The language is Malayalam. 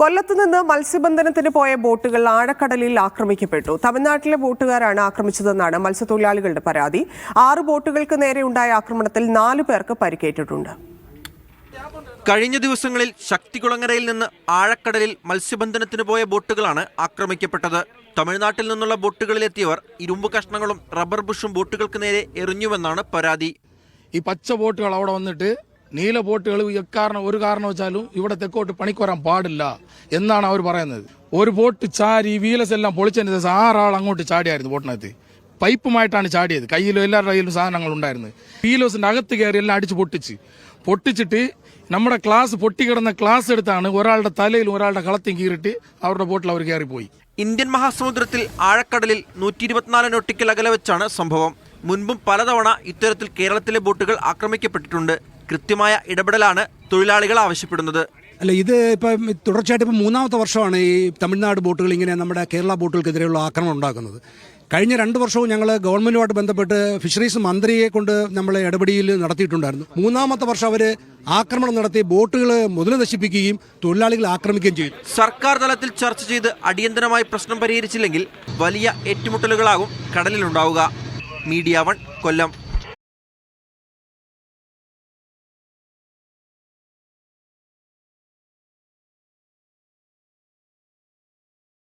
കൊല്ലത്ത് നിന്ന് മത്സ്യബന്ധനത്തിന് പോയ ബോട്ടുകൾ ആഴക്കടലിൽ ആക്രമിക്കപ്പെട്ടു. തമിഴ്നാട്ടിലെ ബോട്ടുകാരാണ് ആക്രമിച്ചതെന്നാണ് മത്സ്യത്തൊഴിലാളികളുടെ പരാതി. ആറ് ബോട്ടുകൾക്ക് നേരെ ഉണ്ടായ ആക്രമണത്തിൽ നാലു പേർക്ക് പരിക്കേറ്റിട്ടുണ്ട്. കഴിഞ്ഞ ദിവസങ്ങളിൽ ശക്തികുളങ്ങരയിൽ നിന്ന് ആഴക്കടലിൽ മത്സ്യബന്ധനത്തിന് പോയ ബോട്ടുകളാണ് ആക്രമിക്കപ്പെട്ടത്. തമിഴ്നാട്ടിൽ നിന്നുള്ള ബോട്ടുകളിലെത്തിയവർ ഇരുമ്പ് കഷ്ണങ്ങളും റബ്ബർ ബുഷും ബോട്ടുകൾക്ക് നേരെ എറിഞ്ഞുവെന്നാണ് പരാതി. ഈ പച്ച ബോട്ടുകൾ അവിടെ വന്നിട്ട് നീല ബോട്ടുകൾ എക്കാരണം ഒരു കാരണവശാലും ഇവിടെ തെക്കോട്ട് പണിക്ക് വരാൻ പാടില്ല എന്നാണ് അവർ പറയുന്നത്. ഒരു ബോട്ട് ചാരി വീലസ് എല്ലാം പൊളിച്ചതിന് ശേഷം ആറാൾ അങ്ങോട്ട് ചാടിയായിരുന്നു ബോട്ടിനകത്ത്. പൈപ്പുമായിട്ടാണ് ചാടിയത്. കയ്യിലും എല്ലാവരുടെ കയ്യിലും സാധനങ്ങൾ ഉണ്ടായിരുന്നു. വീലോസിന്റെ അകത്ത് കയറി എല്ലാം അടിച്ച് പൊട്ടിച്ച്. പൊട്ടിച്ചിട്ട് നമ്മുടെ ക്ലാസ് പൊട്ടിക്കിടന്ന ക്ലാസ് എടുത്താണ് ഒരാളുടെ തലയിലും ഒരാളുടെ കളത്തും കീറിട്ട് അവരുടെ ബോട്ടിൽ അവർ കയറിപ്പോയി. ഇന്ത്യൻ മഹാസമുദ്രത്തിൽ ആഴക്കടലിൽ നൂറ്റി ഇരുപത്തിനാല് നോട്ടിക്കൽ അകലെ വെച്ചാണ് സംഭവം. മുൻപും പലതവണ ഇത്തരത്തിൽ കേരളത്തിലെ ബോട്ടുകൾ ആക്രമിക്കപ്പെട്ടിട്ടുണ്ട്. കൃത്യമായ ഇടപെടലാണ് തൊഴിലാളികൾ ആവശ്യപ്പെടുന്നത്. അല്ല ഇത് ഇപ്പം തുടർച്ചയായിട്ട് ഇപ്പം മൂന്നാമത്തെ വർഷമാണ് ഈ തമിഴ്നാട് ബോട്ടുകൾ ഇങ്ങനെ നമ്മുടെ കേരള ബോട്ടുകൾക്കെതിരെയുള്ള ആക്രമണം ഉണ്ടാക്കുന്നത്. കഴിഞ്ഞ രണ്ട് വർഷവും ഞങ്ങൾ ഗവൺമെന്റുമായിട്ട് ബന്ധപ്പെട്ട് ഫിഷറീസ് മന്ത്രിയെ കൊണ്ട് നമ്മൾ ഇടപെടിയിൽ നടത്തിയിട്ടുണ്ടായിരുന്നു. മൂന്നാമത്തെ വർഷം അവർ ആക്രമണം നടത്തി ബോട്ടുകൾ മുതൽ നശിപ്പിക്കുകയും തൊഴിലാളികൾ ആക്രമിക്കുകയും ചെയ്തു. സർക്കാർ തലത്തിൽ ചർച്ച ചെയ്ത് അടിയന്തരമായി പ്രശ്നം പരിഹരിച്ചില്ലെങ്കിൽ വലിയ ഏറ്റുമുട്ടലുകളാകും കടലിലുണ്ടാവുക. മീഡിയ വൺ കൊല്ലം.